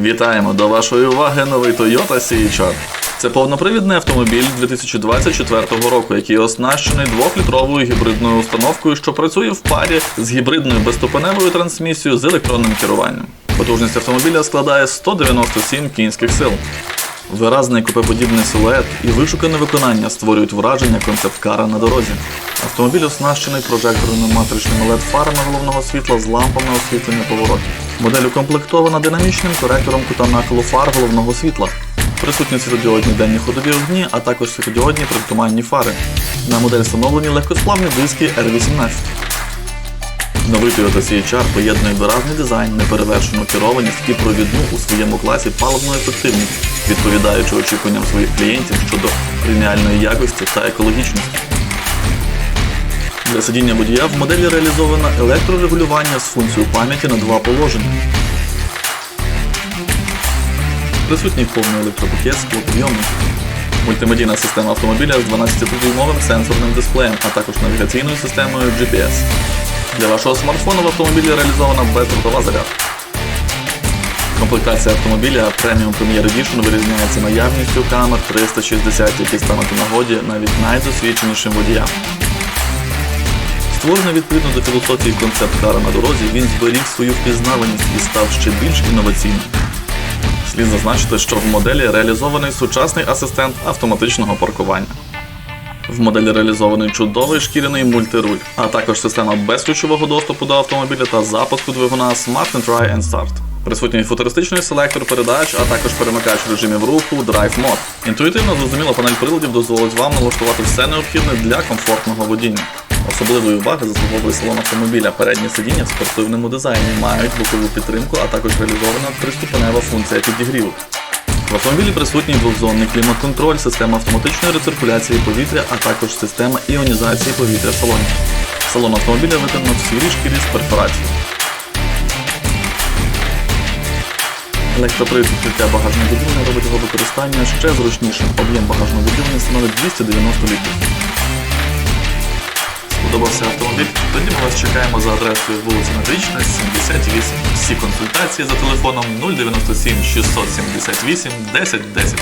Вітаємо до вашої уваги новий Toyota CHR. Це повнопривідний автомобіль 2024 року, який оснащений двохлітровою гібридною установкою, що працює в парі з гібридною безступеневою трансмісією з електронним керуванням. Потужність автомобіля складає 197 кінських сил. Виразний купеподібний силует і вишукане виконання створюють враження концепт-кара на дорозі. Автомобіль оснащений прожекторними матричними led фарами головного світла з лампами освітлення поворотів. Модель укомплектована динамічним коректором кута нахилу фар головного світла. Присутні світлодіодні денні ходові огні, а також світлодіодні предтуманні фари. На модель встановлені легкосплавні диски R18. Новий Toyota CHR поєднує виразний дизайн, неперевершену керованість і провідну у своєму класі паливну ефективність, відповідаючи очікуванням своїх клієнтів щодо преміальної якості та екологічності. Для сидіння водія в моделі реалізовано електрорегулювання з функцією пам'яті на два положення. Присутній повний електропакет склопідйомник. Мультимедійна система автомобіля з 12-дюймовим сенсорним дисплеєм, а також навігаційною системою GPS. Для вашого смартфону в автомобілі реалізована бездротова зарядка. Комплектація автомобіля Premium Premier Edition вирізняється наявністю камер 360, які стануть у нагоді навіть найдосвідченішим водіям. Створений відповідно до філософії концепт-кара на дорозі, він зберіг свою впізнаваність і став ще більш інноваційним. Слід зазначити, що в моделі реалізований сучасний асистент автоматичного паркування. В моделі реалізований чудовий шкіряний мультируль, а також система безключового доступу до автомобіля та запуску двигуна Smart and Try and Start. Присутній футуристичний селектор передач, а також перемикач режимів руху Drive Mode. Інтуїтивно зрозуміла панель приладів дозволить вам налаштувати все необхідне для комфортного водіння. Особливої уваги заслуговує салон автомобіля. Передні сидіння в спортивному дизайні мають бокову підтримку, а також реалізована триступенева функція підігріву. В автомобілі присутній двохзонний клімат-контроль, система автоматичної рециркуляції повітря, а також система іонізації повітря в салоні. Салон автомобіля виконано в сірій шкірі з перфорацією. Електропривід відкриття багажного відділення робить його використання ще зручнішим. Об'єм багажного відділення становить 290 літрів. Сподобався автомобіль? Тоді ми вас чекаємо за адресою вулиця Надрічна, 78. Всі консультації за телефоном 097 678 1010.